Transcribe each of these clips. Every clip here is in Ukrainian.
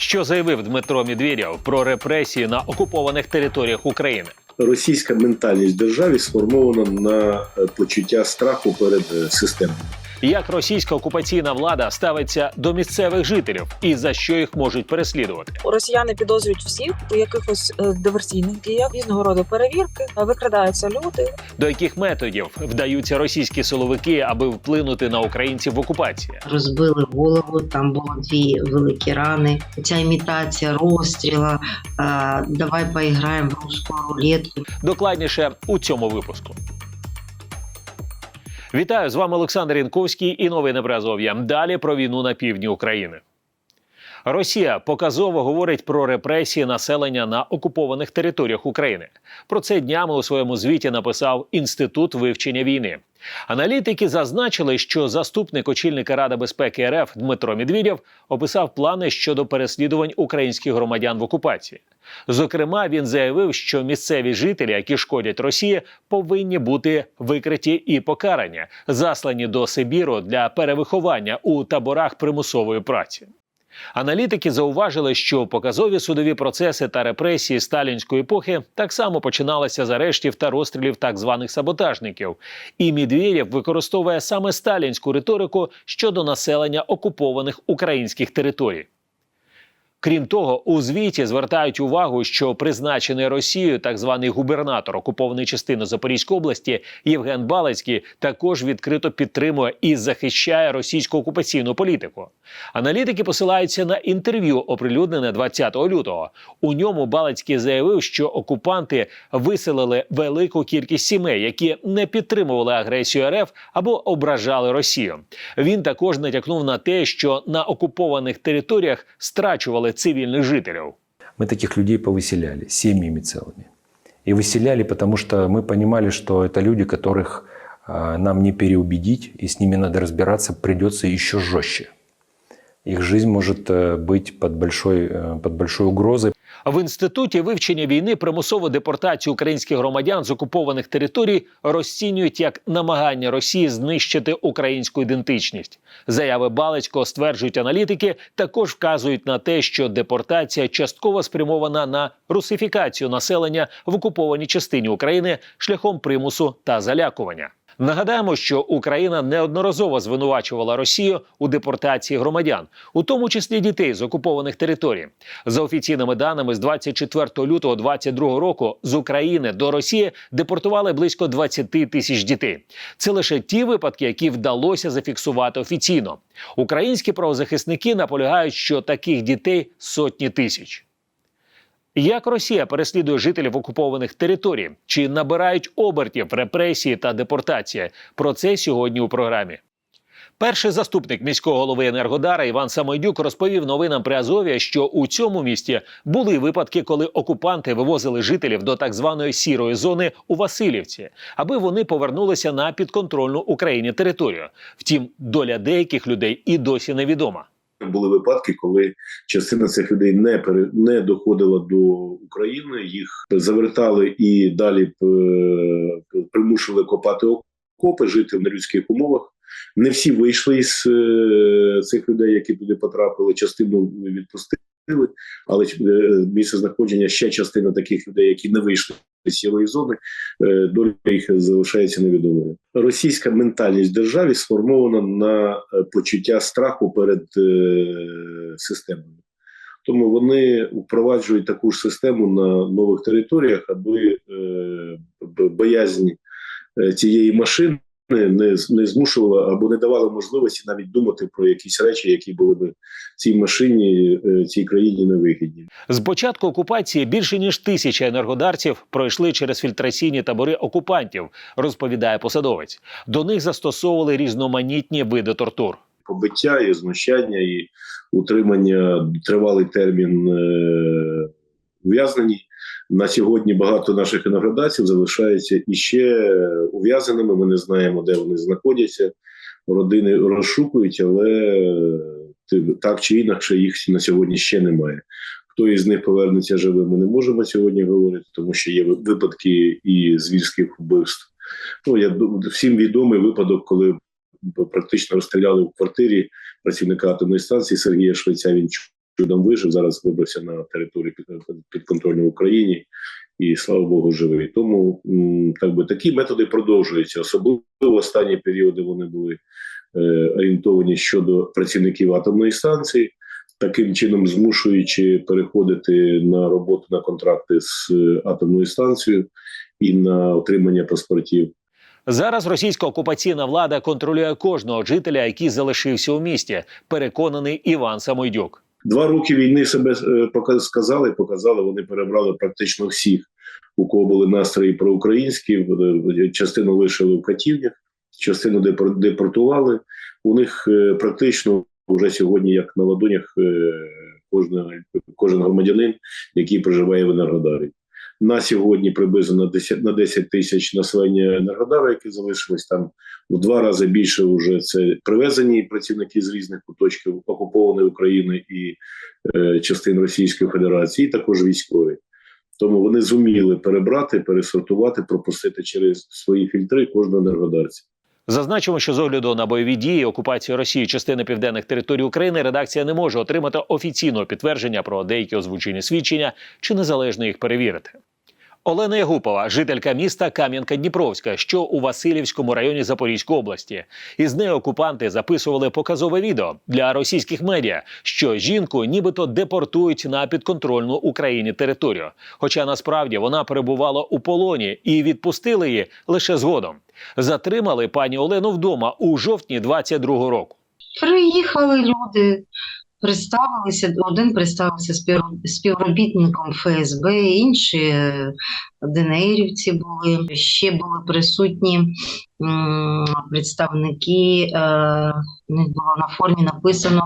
Що заявив Дмитро Медведєв про репресії на окупованих територіях України? Російська ментальність державі сформована на е, почуття страху перед е, системою. Як російська окупаційна влада ставиться до місцевих жителів і за що їх можуть переслідувати? Росіяни підозрюють всіх у якихось е, диверсійних діях різного роду перевірки, е, викрадаються люди. До яких методів вдаються російські силовики, аби вплинути на українців в окупації? розбили голову. Там було дві великі рани. Ця імітація розстріла. давай поіграємо в русську рулетку. Докладніше у цьому випуску. Вітаю з вами Олександр Янковський і новини Бразов'я. Далі про війну на півдні України. Росія показово говорить про репресії населення на окупованих територіях України. Про це днями у своєму звіті написав Інститут вивчення війни. Аналітики зазначили, що заступник очільника Ради безпеки РФ Дмитро Медведєв описав плани щодо переслідувань українських громадян в окупації. Зокрема, він заявив, що місцеві жителі, які шкодять Росії, повинні бути викриті і покарані, заслані до Сибіру для перевиховання у таборах примусової праці. Аналітики зауважили, що показові судові процеси та репресії сталінської епохи так само починалися з арештів та розстрілів так званих саботажників. І Медведєв використовує саме сталінську риторику щодо населення окупованих українських територій. Крім того, у звіті звертають увагу, що призначений Росією так званий губернатор окупованої частини Запорізької області Євген Балицький також відкрито підтримує і захищає російську окупаційну політику. Аналітики посилаються на інтерв'ю, оприлюднене 20 лютого. У ньому Балицький заявив, що окупанти виселили велику кількість сімей, які не підтримували агресію РФ або ображали Росію. Він також натякнув на те, що на окупованих територіях страчували цивільних жителів. Мы таких людей повыселяли семьями целыми. И выселяли, потому что мы понимали, что это люди, которых а, нам не переубедить, и с ними надо разбираться придется еще жестче. Их жизнь может э, быть под большой, э, под большой угрозой. В інституті вивчення війни примусову депортацію українських громадян з окупованих територій розцінюють як намагання Росії знищити українську ідентичність. Заяви Балицького стверджують аналітики, також вказують на те, що депортація частково спрямована на русифікацію населення в окупованій частині України шляхом примусу та залякування. Нагадаємо, що Україна неодноразово звинувачувала Росію у депортації громадян, у тому числі дітей з окупованих територій. За офіційними даними, з 24 лютого 2022 року з України до Росії депортували близько 20 тисяч дітей. Це лише ті випадки, які вдалося зафіксувати офіційно. Українські правозахисники наполягають, що таких дітей сотні тисяч. Як Росія переслідує жителів окупованих територій? Чи набирають обертів репресії та депортація? Про це сьогодні у програмі. Перший заступник міського голови Енергодара Іван Самойдюк розповів новинам при Азові, що у цьому місті були випадки, коли окупанти вивозили жителів до так званої сірої зони у Васильівці, аби вони повернулися на підконтрольну Україні територію. Втім, доля деяких людей і досі невідома. Були випадки, коли частина цих людей не пере, не доходила до України, їх завертали і далі е, примушували копати окопи, жити в нелюдських умовах. Не всі вийшли із е, цих людей, які туди потрапили. Частину відпустили, але е, місце знаходження ще частина таких людей, які не вийшли з сілої зони, е, доля їх залишається невідомою. Російська ментальність в державі сформована на е, почуття страху перед системою. Тому вони впроваджують таку ж систему на нових територіях, аби боязнь цієї машини не, не змушувала або не давала можливості навіть думати про якісь речі, які були б цій машині, е, цій країні невигідні. З початку окупації більше ніж тисяча енергодарців пройшли через фільтраційні табори окупантів, розповідає посадовець. До них застосовували різноманітні види тортур. побиття, і знущання, і утримання тривалий термін е, ув'язнені. На сьогодні багато наших іноградаців залишаються іще ув'язненими. Ми не знаємо, де вони знаходяться. Родини розшукують, але так чи інакше їх на сьогодні ще немає. Хто із них повернеться живим, ми не можемо сьогодні говорити, тому що є випадки і звірських вбивств. Ну я всім відомий випадок, коли практично розстріляли в квартирі працівника атомної станції Сергія Швеця. Він чудом вижив. Зараз вибрався на територію під, підконтрольну Україні. І слава Богу, живий. Тому так би такі методи продовжуються. Особливо в останні періоди вони були е, орієнтовані щодо працівників атомної станції, таким чином змушуючи переходити на роботу на контракти з е, атомною станцією і на отримання паспортів. Зараз російська окупаційна влада контролює кожного жителя, який залишився у місті. Переконаний Іван Самойдюк. Два роки війни себе е, сказали, показали. Вони перебрали практично всіх, у кого були настрої проукраїнські. Частину лишили в катівнях, частину депор- депортували. У них е, практично вже сьогодні, як на ладонях, кожен, кожна, кожен громадянин, який проживає в Енергодарі. На сьогодні приблизно на 10, на 10 тисяч населення Енергодара, які залишились там в два рази більше. Вже це привезені працівники з різних куточків окупованої України і е, частин Російської Федерації, і також військові. Тому вони зуміли перебрати, пересортувати, пропустити через свої фільтри кожного енергодарця. Зазначимо, що з огляду на бойові дії окупації Росії частини південних територій України редакція не може отримати офіційного підтвердження про деякі озвучені свідчення чи незалежно їх перевірити. Олена Ягупова, жителька міста Кам'янка-Дніпровська, що у Васильівському районі Запорізької області. Із нею окупанти записували показове відео для російських медіа, що жінку нібито депортують на підконтрольну Україні територію. Хоча насправді вона перебувала у полоні і відпустили її лише згодом. Затримали пані Олену вдома у жовтні 22-го року. Приїхали люди, представилися. Один представився спів- співробітником ФСБ, інші е, ДНРівці були. Ще були присутні представники. е, У них було на формі написано.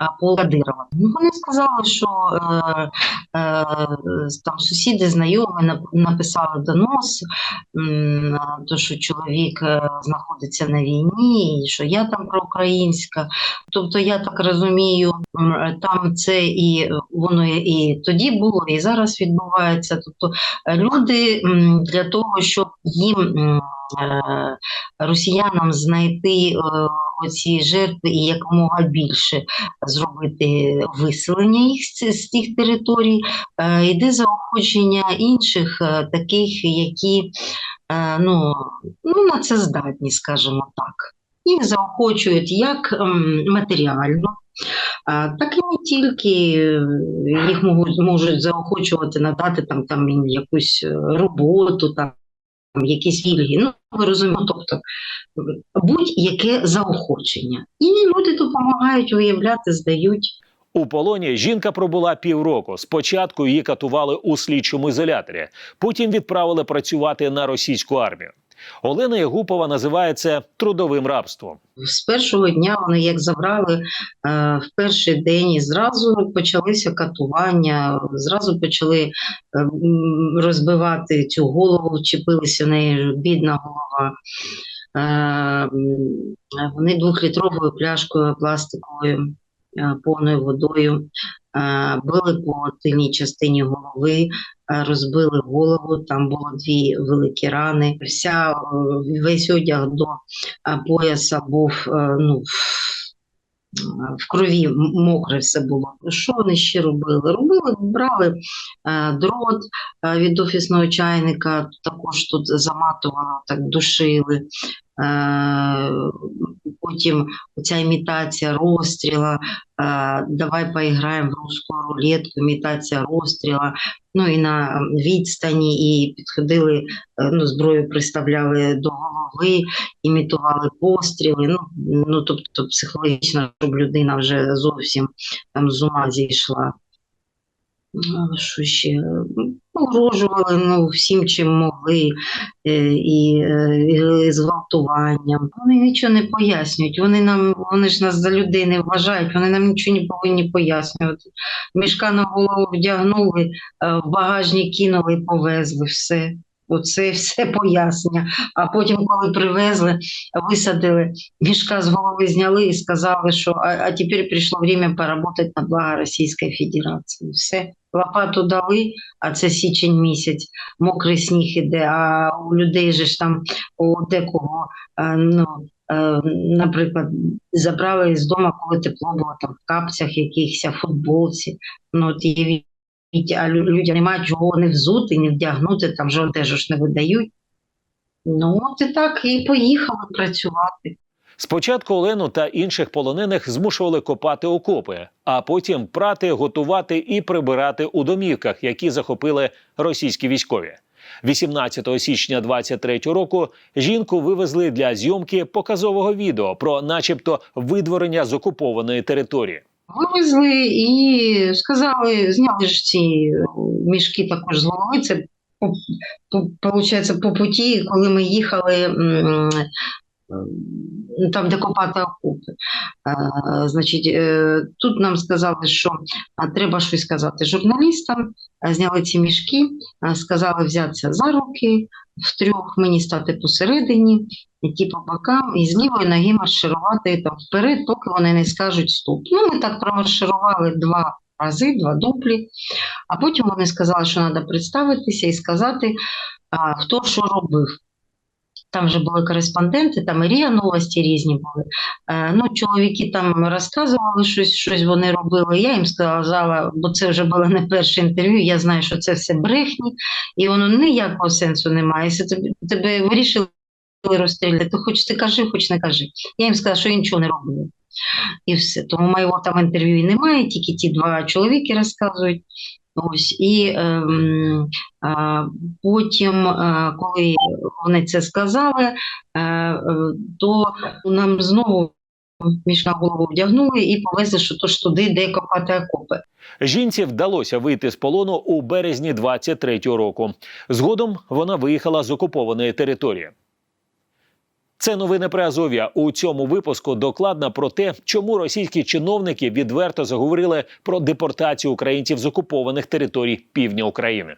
Е, Кадирова. Ну, вони сказали, що е, е, там сусіди, знайомі написали донос, то, що чоловік е, знаходиться на війні, і що я там проукраїнська. Тобто, я так розумію, там це і воно і тоді було, і зараз відбувається. Тобто е, люди для того, щоб їм е, росіянам знайти е, оці жертви і якомога більше зробити виселення їх з, тих територій, е, йде заохочення інших, е, таких, які е, ну, ну, на це здатні, скажімо так. Їх заохочують як ем, матеріально, так і не тільки їх можуть, можуть заохочувати надати там, там якусь роботу, там якісь вільги. Ну, ви розумієте, тобто будь-яке заохочення. І люди допомагають виявляти, здають. У полоні жінка пробула півроку. Спочатку її катували у слідчому ізоляторі, потім відправили працювати на російську армію. Олена Ягупова називає це трудовим рабством. З першого дня вони як забрали е, в перший день і зразу почалися катування, зразу почали е, розбивати цю голову, вчепилися в неї бідна голова. Е, вони двохлітровою пляшкою пластиковою повною водою е, били по тильній частині голови, е, розбили голову, там було дві великі рани. Вся, е, весь одяг до пояса був е, ну, в- крові мокре все було. Що вони ще робили? Робили, брали е, дрот е, від офісного чайника, також тут заматували, так душили. Е, потім ця імітація розстріла, е, давай поіграємо в русську рулетку, імітація розстріла. Ну і на відстані, і підходили, е, ну, зброю приставляли до голови, імітували постріли. Ну, ну тобто психологічно, щоб людина вже зовсім там з ума зійшла. Ну, Що ще? Погрожували ну, всім, чим могли, е, і, е, і зґвалтуванням. Вони нічого не пояснюють. Вони нам, вони ж нас за людей не вважають, вони нам нічого не повинні пояснювати. Мішка на голову вдягнули, е, в багажник кинули повезли все. Оце все пояснення. А потім, коли привезли, висадили, мішка з голови зняли і сказали, що а, а тепер прийшло время поработати на благо Російської Федерації. Все. Лопату дали, а це січень місяць, мокрий сніг іде, а у людей же ж там у декого, е, ну, е, наприклад, забрали з дому, коли тепло було там в капцях якихось, футболці. Ну, от уявіть, а лю- людям немає чого не взути, не вдягнути, там же одежу ж не видають. Ну, от і так, і поїхали працювати. Спочатку Олену та інших полонених змушували копати окопи, а потім прати, готувати і прибирати у домівках, які захопили російські військові. 18 січня 23 року жінку вивезли для зйомки показового відео про, начебто, видворення з окупованої території. Вивезли і сказали, зняли ж ці мішки також з голови. Це по, по, получається, по путі, коли ми їхали там, де копати окопи. Е, значить, е, тут нам сказали, що треба щось сказати журналістам. Е, Зняли ці мішки, сказали взятися за руки, втрьох мені стати посередині, ті по бокам, і з лівої ноги марширувати там вперед, поки вони не скажуть стоп. Ну, ми так промарширували два рази, два дуплі, а потім вони сказали, що треба представитися і сказати, хто що робив. Там вже були кореспонденти, там і рія новості різні були. Е, ну, чоловіки там розказували щось, щось вони робили. Я їм сказала, бо це вже було не перше інтерв'ю. Я знаю, що це все брехні, і воно ніякого сенсу немає. Якщо тобі, тебе вирішили розстріляти, то хоч ти кажи, хоч не кажи. Я їм сказала, що я нічого не робила. І все. Тому моєго там інтерв'ю і немає, тільки ті два чоловіки розказують. Ось і ем, а, потім, а, коли вони це сказали, е, е, то нам знову між на голову вдягнули і повезли, що то ж туди, де копати окопи. Жінці вдалося вийти з полону у березні 23-го року. Згодом вона виїхала з окупованої території. Це новини про Азов'я. У цьому випуску докладно про те, чому російські чиновники відверто заговорили про депортацію українців з окупованих територій півдня України.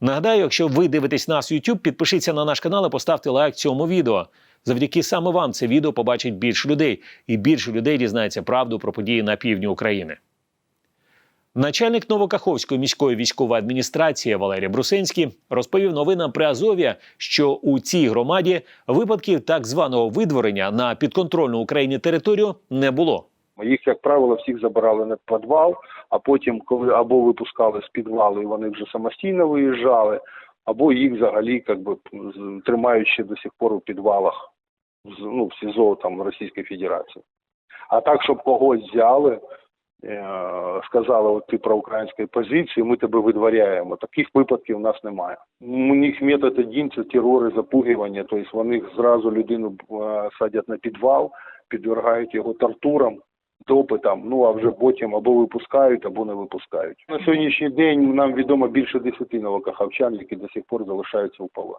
Нагадаю, якщо ви дивитесь нас в YouTube, підпишіться на наш канал і поставте лайк цьому відео. Завдяки саме вам це відео побачить більше людей, і більше людей дізнається правду про події на півдні України. Начальник Новокаховської міської військової адміністрації Валерій Брусинський розповів новинам при Азов'я, що у цій громаді випадків так званого видворення на підконтрольну Україні територію не було. Їх, як правило, всіх забирали на підвал, а потім, коли або випускали з підвалу, і вони вже самостійно виїжджали, або їх взагалі как би, тримають до сих пор у підвалах, ну, в СІЗО там, Російської Федерації. А так, щоб когось взяли, е, сказали, от ти про українську позиції, ми тебе видворяємо. Таких випадків у нас немає. У них метод один – це терори, запугування, тобто вони зразу людину е, садять на підвал, підвергають його тортурам, допитам, ну а вже потім або випускають, або не випускають. На сьогоднішній день нам відомо більше 10 новокахавчан, які до сих пор залишаються у полоні.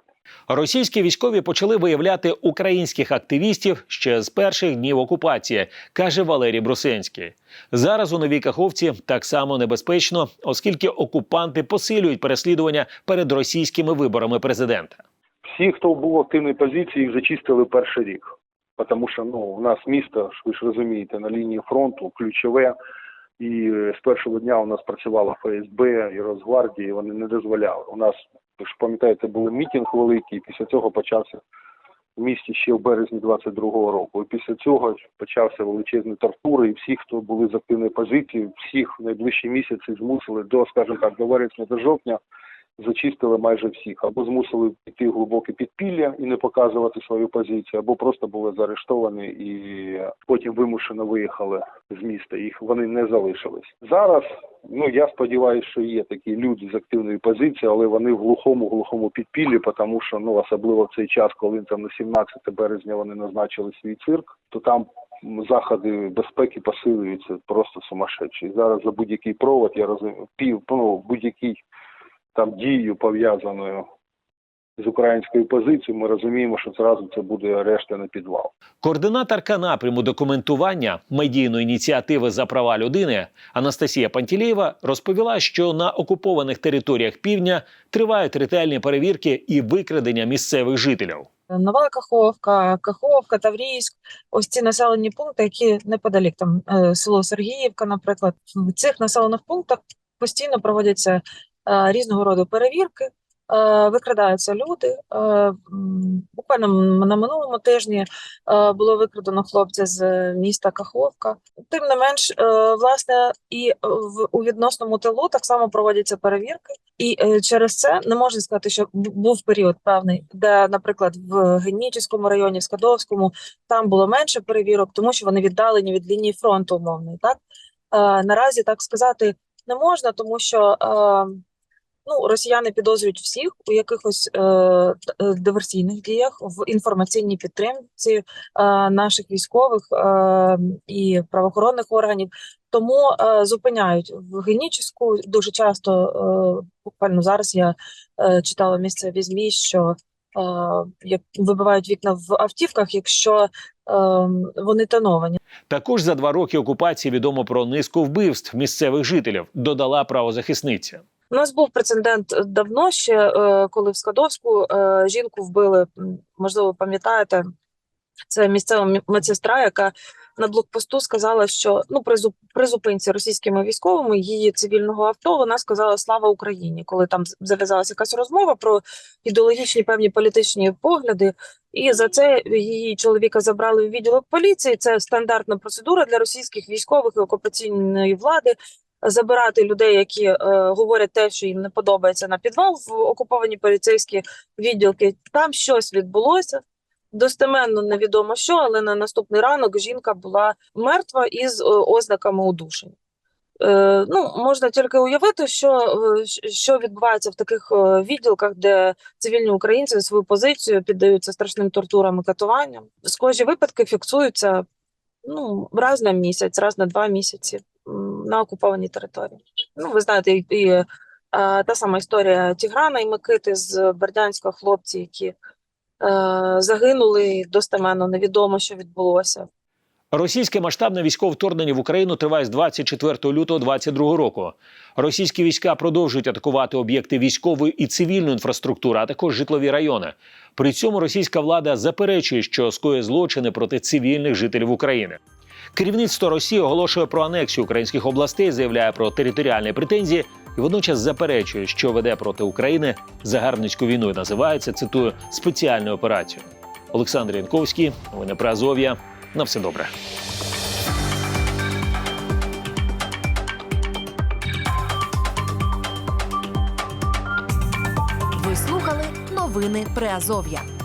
Російські військові почали виявляти українських активістів ще з перших днів окупації, каже Валерій Брусенський. Зараз у новій Каховці так само небезпечно, оскільки окупанти посилюють переслідування перед російськими виборами президента. Всі, хто був в активній позиції, їх зачистили перший рік. Тому що ну, у нас місто, ви ж розумієте, на лінії фронту ключове. І з першого дня у нас працювала ФСБ і Росгвардія, і вони не дозволяли. У нас, ж пам'ятаєте, був мітинг великий, і після цього почався в місті ще в березні 22-го року. І після цього почався величезні тортури, і всі, хто були з активної позиції, всіх в найближчі місяці змусили до, скажімо так, до вересня до жовтня зачистили майже всіх, або змусили піти в глибоке підпілля і не показувати свою позицію, або просто були заарештовані і потім вимушено виїхали з міста. Їх вони не залишились. Зараз ну я сподіваюся, що є такі люди з активної позиції, але вони в глухому глухому підпіллі, тому що ну особливо в цей час, коли там на 17 березня вони назначили свій цирк, то там заходи безпеки посилюються просто сумасшедші. Зараз за будь-який провод я розумію, пів ну, будь-який там дією пов'язаною з українською позицією, ми розуміємо, що зразу це буде арешт на підвал. Координаторка напряму документування медійної ініціативи за права людини Анастасія Пантілєєва розповіла, що на окупованих територіях півдня тривають ретельні перевірки і викрадення місцевих жителів. Нова Каховка, Каховка, Таврійськ, ось ці населені пункти, які неподалік там е, село Сергіївка, наприклад, в цих населених пунктах постійно проводяться різного роду перевірки, е, викрадаються люди. Е, Буквально на минулому тижні е, було викрадено хлопця з міста Каховка. Тим не менш, е, власне, і в у відносному тилу так само проводяться перевірки, і е, через це не можна сказати, що був період певний, де, наприклад, в Генічеському районі, в Скадовському, там було менше перевірок, тому що вони віддалені від лінії фронту умовної. Так е, наразі так сказати не можна, тому що е, ну, росіяни підозрюють всіх у якихось е, е, диверсійних діях в інформаційній підтримці е, наших військових е, і правоохоронних органів. Тому е, зупиняють в Генічеську дуже часто. Е, буквально зараз я е, читала місцеві змі, що е, як вибивають вікна в автівках, якщо е, вони тоновані. Також за два роки окупації відомо про низку вбивств місцевих жителів, додала правозахисниця. У нас був прецедент давно ще, е, коли в Скадовську е, жінку вбили. Можливо, пам'ятаєте, це місцева медсестра, яка на блокпосту сказала, що ну при зупинці російськими військовими її цивільного авто вона сказала Слава Україні, коли там зав'язалася якась розмова про ідеологічні певні політичні погляди. І за це її чоловіка забрали в відділок поліції. Це стандартна процедура для російських військових і окупаційної влади забирати людей, які е, говорять те, що їм не подобається на підвал в окуповані поліцейські відділки. Там щось відбулося. Достеменно невідомо що, але на наступний ранок жінка була мертва із е, ознаками удушення. Е, ну, можна тільки уявити, що, е, що відбувається в таких е, відділках, де цивільні українці свою позицію піддаються страшним тортурам і катуванням. Схожі випадки фіксуються ну, раз на місяць, раз на два місяці на окупованій території. Ну, ви знаєте, і, і е, та сама історія Тіграна і Микити з Бердянська, хлопці, які е, загинули, достеменно невідомо, що відбулося. Російське масштабне військове вторгнення в Україну триває з 24 лютого 2022 року. Російські війська продовжують атакувати об'єкти військової і цивільної інфраструктури, а також житлові райони. При цьому російська влада заперечує, що скоює злочини проти цивільних жителів України. Керівництво Росії оголошує про анексію українських областей, заявляє про територіальні претензії і водночас заперечує, що веде проти України загарбницьку війну і називається цитую спеціальною операцією. Олександр Янковський, новини про Азов'я. На все добре. Ви слухали новини Приазов'я.